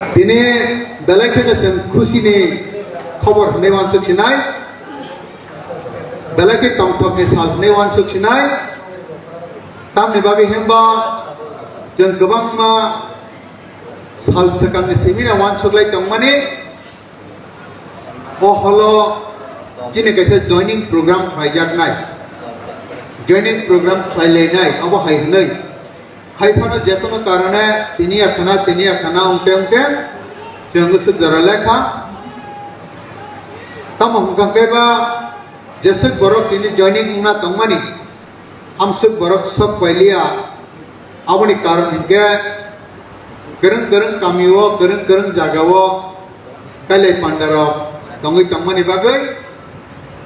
दिनै बेलायखौनो जों खुसिनि खबर होनाय वानसुखिनाय बेलायखै टंटकनि साल होनाय वानसुखिनाय तामनि बागै हेमबा जों गोबां मा साल सेकान्डनि सिमिना वानसुखलाय दंमाने अ हलो दिनै खायसे जयनिं प्रग्राम खालायजानाय जयनिं प्रग्राम खालायलायनाय अब हायहनै खायफानो जेखुनु कारणे তিনি এখানা তিনি এখানা उंटे उंटे जों गोसो जरा लेखा तम हमकांकेबा जेसक बरक तिनी जॉइनिंग उना तंगमानी आमसक बरक सब पहलिया आवनी कारण हिंके गरं गरं कामिवो गरं गरं जागावो काले पांडरक तंगै तंगमानी बागै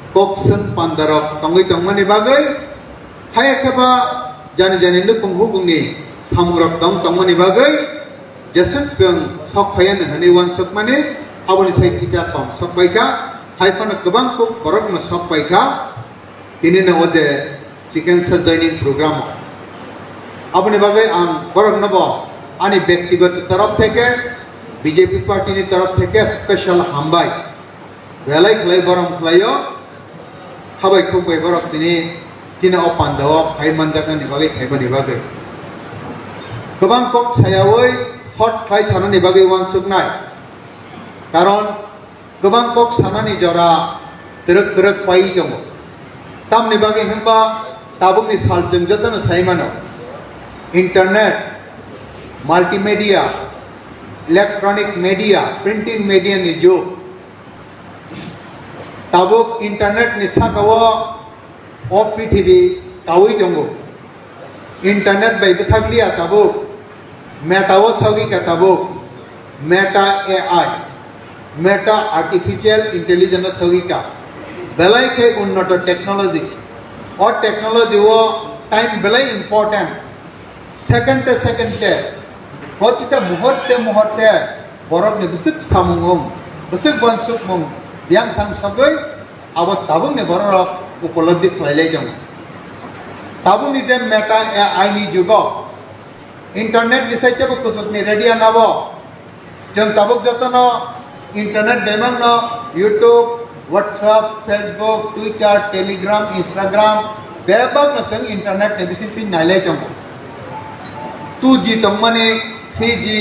koksen pandarok tongoi tongmani bagai hai keba jani jani nu punghu bungni tong tongmani bagai jesek jeng sok phayan hani wan sok mane aboni sai kicha pam sok baika hai pana kebang kuk borok na sok baika ini na oje chicken joining program আপনি ভাবে আম বরং নব আনি ব্যক্তিগত তরফ থেকে BJP পার্টির তরফ থেকে স্পেশাল হামবাই বেলাই খেলাই বরং খেলাইও খাবাই খুবই বরফ তিনি তিনি অপান্দাও খাই মানজাকানি বাগै খাইবানি বাগै गोबां कक सायावै सर्ट खाय सानानि बागै वानसुकनाय कारण गोबां कक सानानि जरा दरक दरक पाइ दङ तामनि बागै हेमबा ताबुकनि सालजों जतन साइमानो internet multimedia electronic media printing media नि जुग tabuk internet ni sakawo o pithidi kawi dongo internet bai bithaglia tabuk ai meta artificial intelligence sagi ka belai ke unnoto technology o technology o time belai important second te second te হতিতে মুহূর্তে মুহূর্তে বরফ নি BSCIC সামুngum BSCIC বনসুক yang thang sagai awat tabung ne borok উপলব্ধি খাইলাই দङ tabung ni je meta ai ni internet विषय के कुछ रेडिया नव जन तबुक जतन internet डेमंग YouTube WhatsApp Facebook Twitter Telegram Instagram बेबक संग इंटरनेट एबीसी नाले चमो टू जी तो तमने थ्री जी,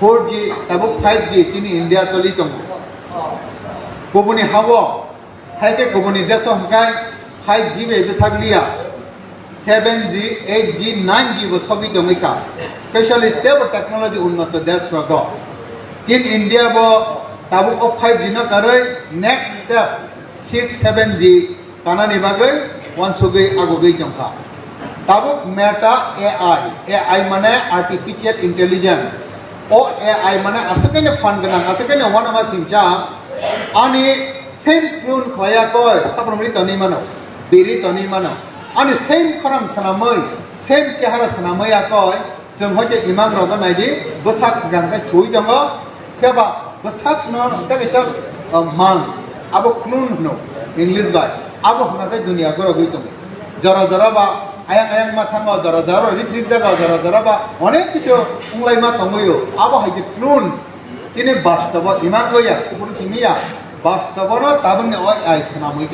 फोर जी तबुक फाइव जी चीनी इंडिया चली चमो है हाव हाइके गुबुनी देश हमकाय फाइव जी में थकलिया 7G 8G 9G बो सगि दमिका स्पेशली तेबो टेक्नोलॉजी उन्नत देश रगो चीन इंडिया बो ताबुक 5G न करे नेक्स्ट स्टेप 6 7G कानानि बागै वानसुगै आगुगै जंखा ताबुक मेटा एआई एआई माने आर्टिफिशियल इंटेलिजेंस ओ एआई माने असकेने फान गोनां असकेने वन मा सिंचा आनी सेम क्लुन खया कय तापन तनि मानो बिरि तनि मानो आनी सेम खराम सनामै सेम चेहारा सनामै आकय जों हयते इमाम रग नायदि बसाक गानबाय थुइ दङ केबा बसाक न तेबेसा मान आबो क्लुन हनो इंग्लिश बाय आबो हमाके दुनिया गरो गई दङ जरा जरा बा ayang ayang ma thango dara dara rit rit jaga dara dara ba অনেক কিছু উংলাই মা তঙ্গইও আবো হাইজে ক্লুন তিনি বাস্তব ইমান লইয়া কুপুর চিনিয়া বাস্তবর তাবনে অ আইসনা মই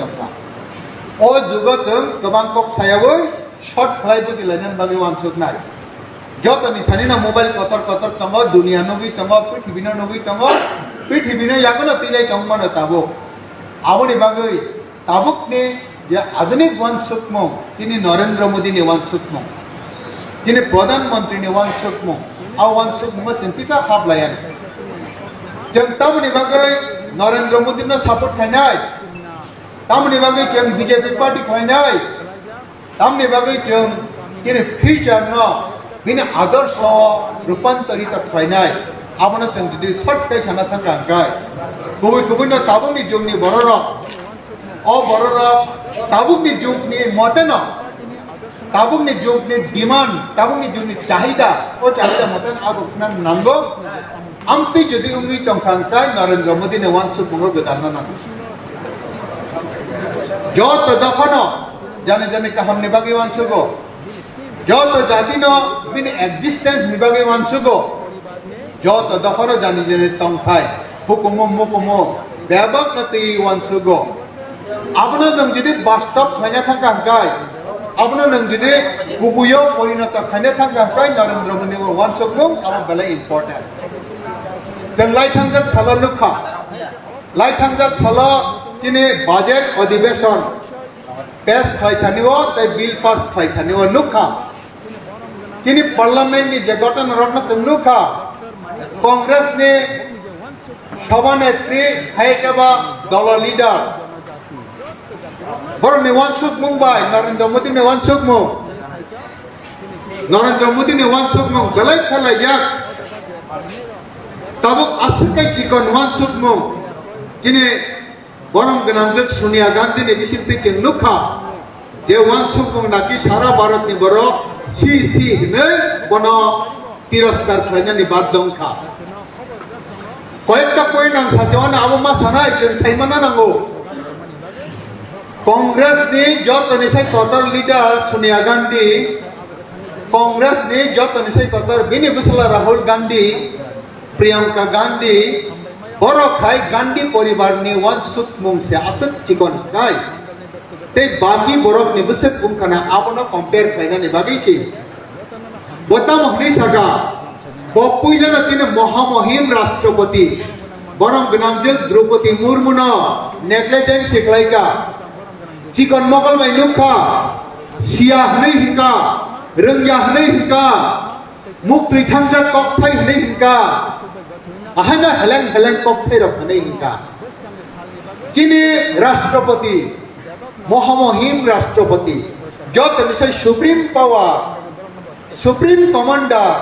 o jugo chung gobang kok sayawoi short khlai bu kilanen bagi wansuk nai jot ani thani na mobile kotor kotor tongo dunia no bi tongo prithibin no bi tongo prithibin yakono tinai tongo no tabo আমনি বাগই তাবুক নে যে আধুনিক ওয়ানসুকম তিনি নরেন্দ্র মোদী নে ওয়ানসুকম তিনি প্রধানমন্ত্রী নে ওয়ানসুকম আ ওয়ানসুকম চিন্তিসা খাপ লায়ান জনতা মনি বাগই নরেন্দ্র মোদী নে সাপোর্ট খাই নাই tamni bagai jeng BJP party koinai tamni bagai jeng jene future no bin adarsh rupantarita koinai abona jeng jadi sorte chana thang kai kubi kubi na tabung ni jung ni bororo o bororo tabung ni jung ni moteno তাবুক নি যোগ নি demand তাবুক নি যোগ নি চাহিদা ও চাহিদা মতন আর আপনার নাঙ্গ আমতি যদি উঙ্গি তংখাং চাই নরেন্দ্র মোদী নে ওয়ান সু পুনর্গদান নাঙ্গ যত দফন জানে জানে কাহাম নিবাগে ওয়ানসুগো যত জাতিনো বিন এক্সিস্টেন্স নিবাগে ওয়ানসুগো যত দখর জানি জেনে তংখাই হুকুমো মুকুমো বেবক নতি ওয়ান সুগো আপনি নং যদি বাস্তব খাইনা থাকা হাঙ্কাই আপনি নং যদি গুবুয়ো পরিণত খাইনা থাকা হাঙ্কাই নরেন্দ্র মোদী ওয়ান সুগো আমার বেলা ইম্পর্টেন্ট जों लाइथांजों साल लुखा लाइथांजों साल তিনি বাজেট অধিবেশন পেশ থাইথানিও তাই বিল পাস থাইথানিও নুখা পার্লামেন্ট নি যে গঠন রটনা নুখা কংগ্রেসনি সভানেত্রী, হাইকাবা দল লিডার। বড় নিওয়ানসুক মুম্বাই, নরেন্দ্র মোদী নিওয়ানসুক মু। নরেন্দ্র মোদী নিওয়ানসুক মু, গলাই ফেলাই যাক। তবু আসকাই চিকন ওয়ানসুক মু। তিনি ni bisin pikin lukha je wan sukmu naki সারা Bharat ni boro si si hinai bono তিরস্কার খাইনা ni বাদ দংখা কয়েকটা পয়েন্ট আং সাজওয়ান আবো মা সানাই जों সাইমানা নাঙ্গো। কংগ্রেস ni যত নিসাই কতর লিডার সোনিয়া গান্ধী, কংগ্রেস ni যত নিসাই কতর বিনি বুসলা রাহুল গান্ধী, প্রিয়াঙ্কা গান্ধী বড় খাই গান্ডি পরিবার নি ওয়ান সুত মুংসে, আসত চিকন খাই। তে বাকি বরক নি বিসে কুমখানা আবনো কম্পেয়ার খাইনা নি বাগিছি বতা মহনি সাগা বপুইলেন চিনে মহামহিম রাষ্ট্রপতি, বরং গণাঞ্জন দ্রৌপদী মুর্মু ন নেগলেজেন্ট শিখলাইকা। চিকন মকল মাই নুখা সিয়া হনে হিকা রঙ্গিয়া হিকা হিকা। আহানা হেলেং হেলেং ককথাই রক হनै হিকা যিনি রাষ্ট্রপতি, মহামহিম রাষ্ট্রপতি, যত নিশ্চয় সুপ্রিম পাওয়ার, সুপ্রিম কমান্ডার,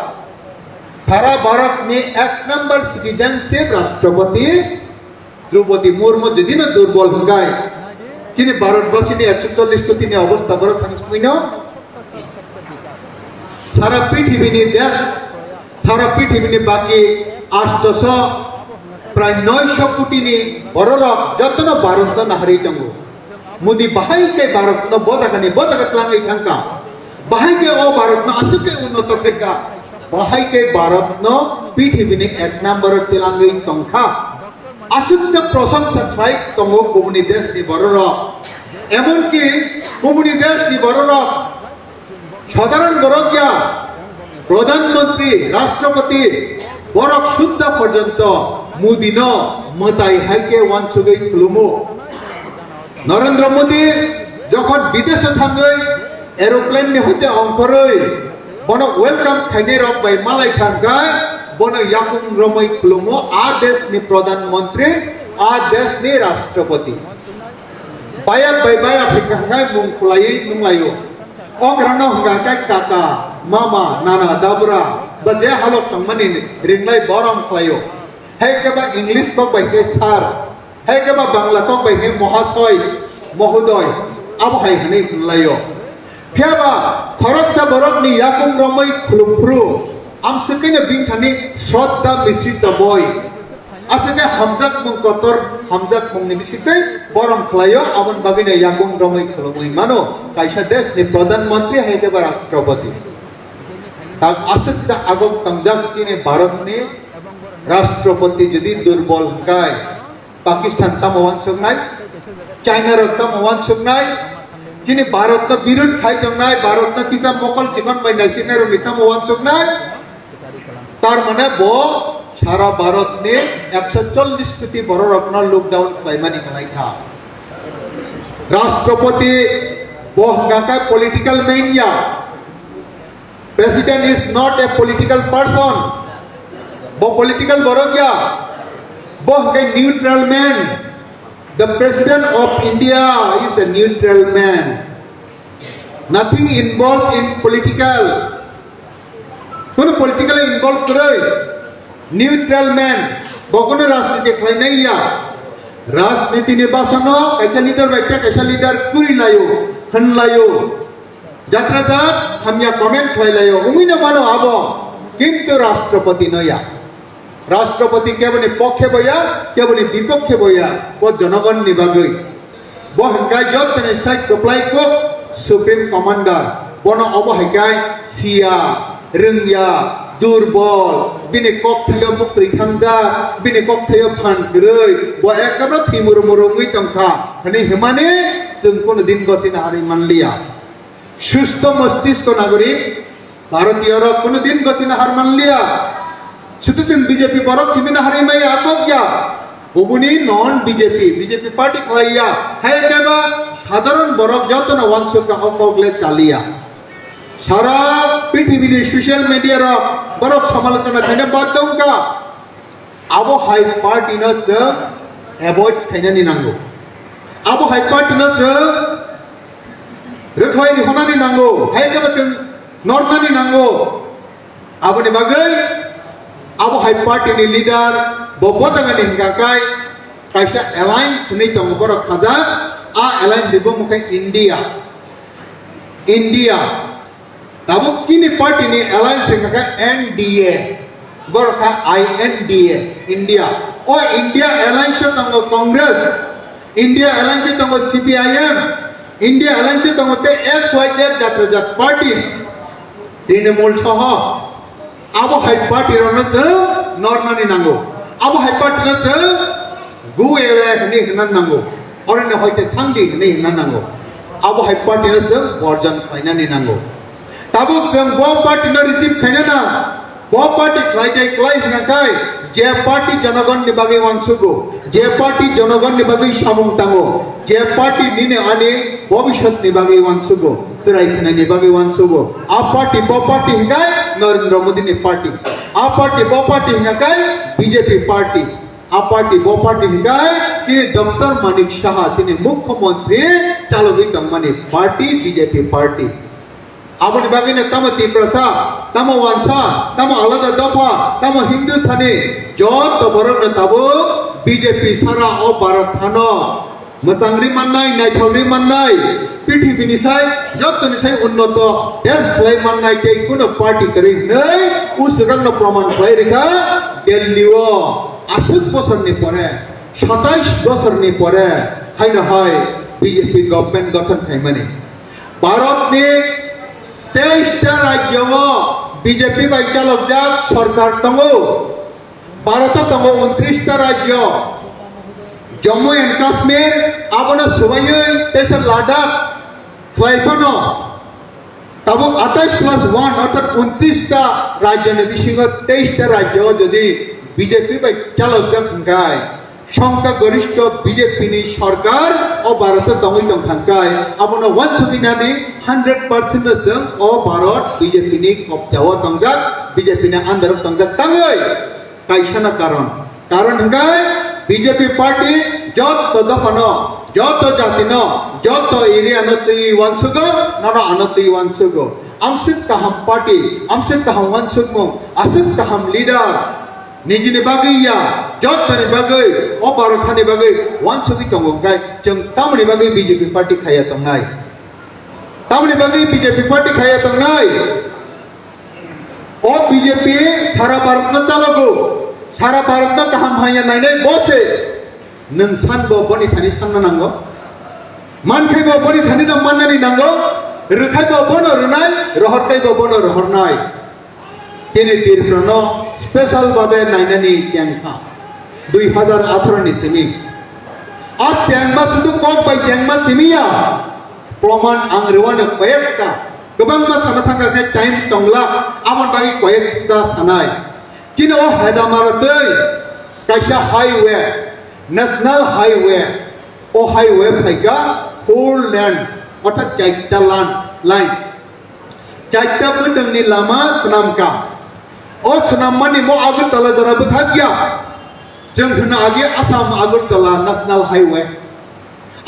সারা ভারত নিয়ে এক নম্বর সিটিজেনশিপ রাষ্ট্রপতি, দ্রৌপদী মুর্মু যদি না দুর্বল হঙ্গায় তিনি ভারতবাসী একশো চল্লিশ কোটি নিয়ে অবস্থা না সারা পৃথিবীনি দেশ, সারা পৃথিবীনি বাকি আষ্টশ, প্রায় নয়শো কোটিনি বড়লোক যত্ন ভারত নাহারি দङ মুদি বাহাইকে ভারত বদাকানি বদাকাতলাঙै থাঙ্কা বাহাইকে ও ভারত আসুকে উন্নত খেকা বাহাইকে ভারত পৃথিবীনি এক নম্বর তেলাঙ্গৈ তংখা আসুকজা প্রশংসা খাই দङ গুবুনি দেশনি বড়রক এমনকি গুবুনি দেশনি বড়রক সাধারণ বরকিয়া প্রধানমন্ত্রী, রাষ্ট্রপতি বরক শুদ্ধ পর্যন্ত মুদিন, মতাই হাইকে ওয়ানসুগৈ খুলুমু। নরেন্দ্র মোদী যখন বিদেশে থাঙ্গৈ এরোপ্লেন হইতে অঙ্করই, বন ওয়েলকাম খাইনে রক বাই মালাই থাঙ্গায় বন ইয়াকুম রমই খুলুমু। আ দেশ নি প্রধানমন্ত্রী, আ দেশ নি রাষ্ট্রপতি। বায়া বাই বায়া ফিকাঙ্গাই মুং খুলাই নুংলাইও অগ্রানো হঙ্গাকাই কাকা। মামা নানা দাবরা বাজে হালক তংমানি রিংলাই বরং খুলাইও হে কেবা ইংলিশ কক বাইকে স্যার হে কেবা বাংলা কক বাইকে মহাশয় মহোদয় আবহাই হনে খুনলাইও ফিয়াবা খরকটা বরকনি ইয়াকুম রমই খুলুমফ্রু আমসকেনে বিংথানি শ্রদ্ধা মিশ্রিত বই আসলে হামজাক মুং কতর হামজাক মুং নিমিসিতে বরং খলাইও আমন বাগিনে ইয়াকুম রমই খুলুমই মানো কাইসা দেশ নি প্রধানমন্ত্রী হেকেবা রাষ্ট্রপতি যা আগম তংজাক চিনে ভারত নি রাষ্ট্রপতি যদি দুর্বল গায়, পাকিস্তান তামওয়ান সংনাই চাইনার তামওয়ান সংনাই যিনি ভারত বিরোধ খাই জংনাই ভারত কিসা মকল চিকন বাই নাইসিনের তামওয়ান সংনাই তার মানে ব, সারা ভারত নে একশো চল্লিশ কোটি বড় রত্ন লকডাউন খাইমানি খাই খা রাষ্ট্রপতি বহগাকা পলিটিক্যাল মেইনিয়া president is not a political person वो पॉलिटिकल बरो क्या वो है neutral man the president of India is a neutral man nothing involve in political কোনো পলিটিক্যাল ইনভলভ করে নিউট্রাল ম্যান বকনো রাজনীতি খাই নাই ইয়া রাজনীতি নির্বাচন কাইসা লিডার বাইটা কাইসা লিডার কুরি লাইও হন লাইও হামিয়া কমেন্ট খাই লাইও উমিনে মানো আব কিন্তু রাষ্ট্রপতি নয়া রাষ্ট্রপতি কেবলি পক্ষে বইয়া কেবলি বিপক্ষে বইয়া ও জনগণ নিবাগৈ বহনকাই যত তেনে সাইড কপ্লাই কক সুপ্রিম কমান্ডার বন অবহেকায় সিয়া রংয়া দুর্বল bini kok thayo mukri thangja bini kok thayo phan grei bo ekabra thimur murungui tongkha hani himane जों কোনো দিন গছিনা হারি মানলিয়া সুস্থ মস্তিষ্ক নাগরিক, ভারতীয়রা কোনো দিন গছিনা হার মানলিয়া। শুধু जों বিজেপি বরক সিমিনা হারি মাই ইয়া। গুবুনি নন বিজেপি বিজেপি পার্টি খাইয়া হাই কেবা সাধারণ বরক যত না ওয়ানসুকা অকগলে চালিয়া। সারা পৃথিবীর সোশ্যাল মিডিয়ার বরফ সমালোচনা খাইনা বাদ দৌকা আবো হাই পার্টি ন চ এভয়েড খাইনানি নাঙ্গো আবো হাই পার্টি ন চ रोखोय होनानै नांगौ हायकेबा जों नरमानि नांगौ आबोनि बागै आबो हाइ पार्टीनि लिडार बब्बो जागानि हिंगाखाय कायसा एलायन्स नै दङ बर' खाजा आ एलायन्स दिबो मुखाय इन्डिया इन्डिया दाबो किनि पार्टीनि एलायन्स हिंगाखाय एनडीए बर'खा आईएनडीए इन्डिया ओ इन्डिया एलायन्स दङ कंग्रेस इन्डिया एलायन्स दङ सीपीआईएम ইন্ডিয়া অ্যালায়েন্সের তো মধ্যে এক্স ওয়াই জেড জাতীয় জাত পার্টির তৃণমূল সহ আবহাই পার্টির जों নর্মানি নাঙ্গো। আবহাই পার্টির जों গু এর হনি হনান নাঙ্গো। অরণ্য হইতে থাঙ্গি হনি হনান নাঙ্গো আবহাই পার্টির जों বর্জন খাইনানি নাঙ্গো। তাবুক জং বো পার্টি পার্টির রিসিভ খাইনানা বো পার্টি ক্লাই ক্লাইটাই ক্লাই হিনাকাই যে পার্টি জনগণ নিবাগে অংশগ্রো যে পার্টি জনগণ নিবাগে সামুং তাঙ্গো। যে পার্টি নিনে আনে ভবিষ্যৎনি বাগে ওয়ানসুগো সিরাইখানানি বাগে ওয়ানসুগো আ পার্টি ব পার্টি হিঙ্গাই নরেন্দ্র মোদিনি পার্টি। আ পার্টি ব পার্টি হিঙ্গাকাই বিজেপি পার্টি। আ পার্টি ব পার্টি হিঙ্গাই তিনি ডক্টর মানিক সাহা তিনি মুখ্যমন্ত্রী চালক মানে party, BJP party. aboni bagine tamo tiprasa tamo wansa tamo alada dapha tamo hindustani যত বড় নেতাবো বিজেপি সারা ও ভারত থানো। মতাংরি মাননাই নাইথাউরি মাননাই পৃথিবীনি সাই যত নিসাই উন্নত দেশ খাই মাননাই তে কোন পার্টি করি নাই উসরং প্রমাণ পাই রেখা দিল্লিও আসুক বছরনি পরে, সাতাইশ বছরনি পরে হয় না হয় বিজেপি গভর্নমেন্ট গঠন খাই মানে। ভারতনি তেইশটা রাজ্য বিজেপি বাইচালক যাক সরকার দङ ভারত দङ উনত্রিশটা রাজ্য। জম্মু এন্ড কাশ্মীর আবনো সবাই তেসর লাদাখ ফ্লাইফানো তাবো আঠাশ প্লাস ওয়ান অর্থাৎ উনত্রিশটা রাজ্য বিশিঙ্গ তেইশটা রাজ্য যদি বিজেপি বাই চালক হিংকায় সংখ্যাগরিষ্ঠ বিজেপিনি সরকার ও ভারত দমই দংখাঙ্কায় আবনো ওয়ান ছকিনানি হান্ড্রেড পার্সেন্ট जों ও ভারত বিজেপিনি কবজাও দংজাক বিজেপিনি আন্দার দংজাক তাঙ্গই। কাইসানা কারণ। কারণ হিংকায় ಬಿಜೆಪಿ ಪಾರ್ಟಿ ಜಾತ್ ಪದಪನೋ ಜಾತ ಜಾತಿನೋ ಜಾತ ಇರಿ ಅನ್ನತ್ತು ಈ ವಂಶಗೋ ನಾನು ಅನ್ನತ್ತು ಈ ವಂಶಗೋ ಅಂಶಕ್ತ ಹಮ್ ಪಾರ್ಟಿ ಅಂಶಕ್ತ ಹಮ್ ವಂಶಗೋ ಅಸಕ್ತ ಹಮ್ ಲೀಡರ್ নিজের বাকি জটনি বাকি অপারখানি বাকি ওয়ানসুকি টঙ্গাই যেন তামনি বাকি বিজেপি পার্টি খাইয়া টঙ্গাই তামনি বাকি বিজেপি পার্টি খাইয়া টঙ্গাই ও বিজেপি সারা ভারত চালাগো সারা ভারত কাহাম ভাইয়া নাই বসে। নং সানবো, বনি থানি বনি থানি না মাননানি নাঙ্গো। রুখাইবো বন রুনাই বনো বন রহরনাই তিনি তীর্ণ স্পেশাল ভাবে নাইনানি চ্যাংখা দুই হাজার আঠারো নি সিমি। আর চ্যাংমা শুধু কক বাই চ্যাংমা সিমিয়া। প্রমাণ আং কয়েকটা। গোবাংমা সানা থাকা টাইম টংলা আমার বাকি কয়েকটা সানায়। Jino Hedamarabe, Kaisha Highway, National Highway, O Highway Paika, whole land, what a Chaita land, line. Chaita Putang ni Lama Sunamka. O Sunamani mo Agatala Darabatagya. Jung Hunagi Assam Agatala National Highway.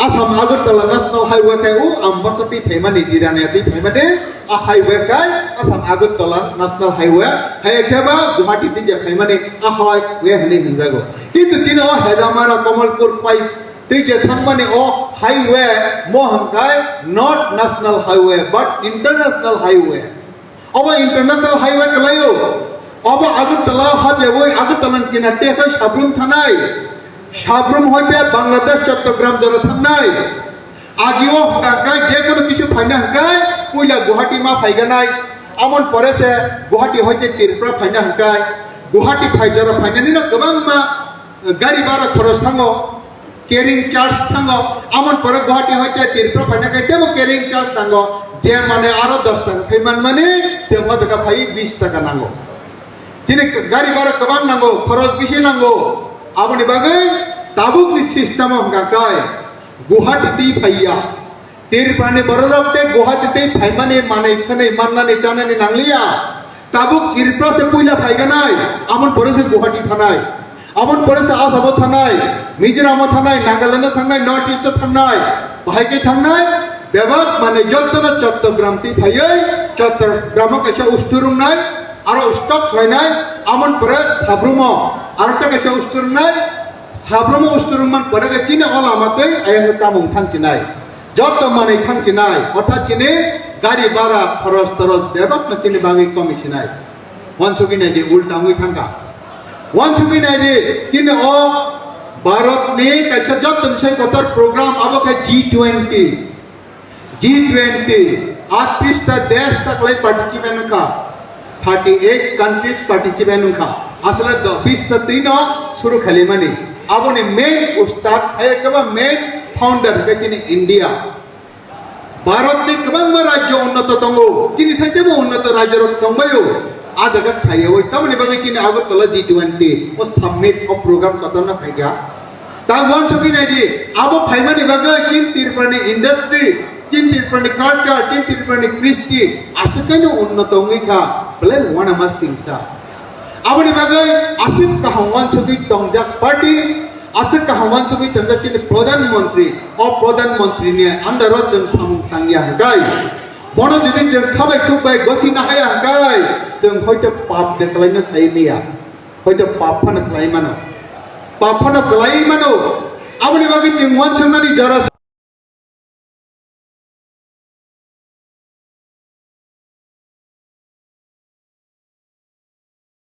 Assam Agartala national highway কায় ও আম্বাসাপি ফেমানি জিরানিয়াতি ফেমানে আ highway কায় Assam Agartala national highway হাইয়ে খেবা গুয়াহাটি তিন যে ফেমানি আ হয় ওয়ে হলি হিনজাগো। কিন্তু চিনো হেজামারা কমলপুর পাই তুই যে থামমানে ও highway মোহংকায় not national highway but international highway অবা international highway কলাইও, অবা আগরতলা হাজে ওই আগরতলা কিনা টেকা সাবুন থানায় সাবরুম হইতে বাংলাদেশ, চট্টগ্রাম জনথান নাই। আগেও হাঁকায় যে কোনো কিছু ফাইনা হাঁকায় কইলা গুহাটি মা ফাইগা নাই। আমন পরেছে, গুহাটি হইতে তিরপুরা ফাইনা হাঁকায় গুহাটি ফাইজার ফাইনা নিন গোবাং মা, গাড়ি ভাড়া খরচ থাঙ্গ কেরিং চার্জ থাঙ্গ আমন পরে গুহাটি হইতে তিরপুরা ফাইনা খাই দেবো কেরিং চার্জ থাঙ্গ যে মানে আরও দশ টাকা ফেমান মানে যে টাকা ফাই বিশ টাকা নাঙ্গো তিনি গাড়ি ভাড়া কমান নাঙ্গো খরচ বেশি নাঙ্গো அவன் வகை தபுக் சிஸ்டமம் கக்காய் গুহাটিতেই ফাইয়া তীর পানে বরদপ্তে গুহাটিতেই ফাইমানে মানে এখানে মান্নানে চানানে নাংলিয়া। তাবুক কিরপ্রাসে পুইলা ফাইগা নাই, আমন পড়েছে গুহাটি থানায়। আমন পড়েছে আসাম থানায় মিজোরাম থানায়, নাগাল্যান্ড থানায়, নর্থ ইস্ট থানায়। ভাইকে থানায় ব্যবাক মানে যতনা চট্টগ্রামটি ফাইয়াই চট্টগ্রামক এসে উষ্টুরুম নাই, আর স্টক হয় নাই, আমন পরে সাবরুম 아르타가 세우스트는 날 사브로마 우스트는만 버라가 찌네 올라마테 아양가 짜몽 탕치나이 যতমানে থাকছি নাই, অর্থাৎ চিনে গাড়ি, ভাড়া, খরচ, তরচ বেবক না চিনে বাঙি কমিছি নাই। ওয়ানসুকি নাই যে উল্টা মুই থাকা। ওয়ানসুকি নাই যে চিনে ও ভারত নে কাছে যত সে কতর প্রোগ্রাম আবকে জি টোয়েন্টি জি টোয়েন্টি আটত্রিশটা দেশ তাকলাই পার্টিসিপেন্ট কা। फाटी एक कंट्रीज़ पार्टिसिपेंट उनका असला बीस तो तीन शुरू खेली मनी। अब उन्हें मेन उस्ताद है केवल मेन फाउंडर बेचिनी इंडिया भारतनि गोबां राज्य उन्नत दङ सच्चे में उन्नत राज्य रोक कमयो आज अगर खाई हो तब खायो तामाने बागै दिनै आगरतला जि टुवेन्टी वो साबमिट और प्रोग्राम कतर ना खाई गया। दा वन चुकी नहीं सकिनाय दि आब फायमानि बागै किन तिरपानि इंडस्ट्री किन तिरपानि कल्चर किन तिरपानि क्रिस्टी आसकानो उन्नत होंगे का। blame one amongst himself. Abani bagai asik kahawan sudi tongjak party asik kahawan sudi tongjak chini pradhan mantri or pradhan mantri ne andar jan samung tangya hangai. বড় যদি যেন খাবাই খুববাই গসি না হাই আঙ্কাই যেন হয়তো পাপ দেখলাই না সাই নিয়া হয়তো পাপ ফানো খালাই মানো পাপ ফানো খালাই মানো আমনি বাকি যেন মন সামনে যারা